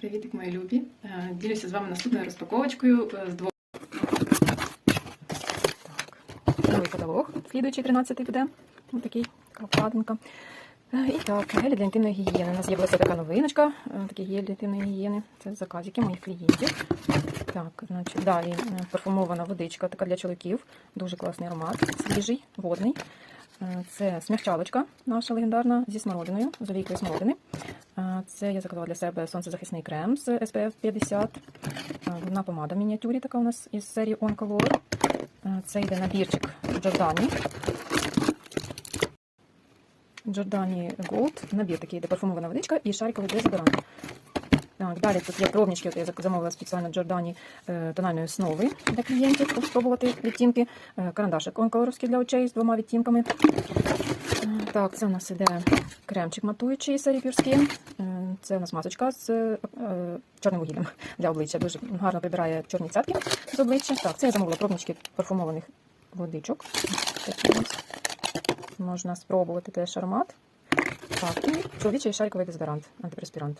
Привітик, мої любі. Е, Ділюся з вами наступною розпаковочкою е, з двох. Новий каталог, слідуючий 13-й буде. Ось такий, така обкладинка. Е, І так, гелі для інтимної гігієни. У нас з'явилася така новиночка, такий гель для інтимної гігієни. Це заказики моїх клієнтів. Так, значить, далі парфумована водичка, така для чоловіків. Дуже класний аромат, свіжий, водний. Це смягчалочка наша легендарна зі смородиною, з олійкою смородини. Це я заказала для себе сонцезахисний крем з SPF 50. Вона помада в мініатюрі така у нас із серії On Color. Е, Це йде набірчик Джордані. Джордані Gold. Набір такий, де парфумована водичка і шариковий дезодорант. Так, далі тут є пробнички, от я замовила спеціально Джордані е, тональної основи для клієнтів, щоб спробувати відтінки. Е, карандашик онколоровський для очей з двома відтінками. Так, це у нас іде кремчик матуючий Pure Е, Це у нас масочка з чорним вугіллям для обличчя. Дуже гарно прибирає чорні цятки з обличчя. Так, це я замовила пробнички парфумованих водичок. Можна спробувати теж аромат. Так, і чоловічий шариковий дезодорант, антиперспірант.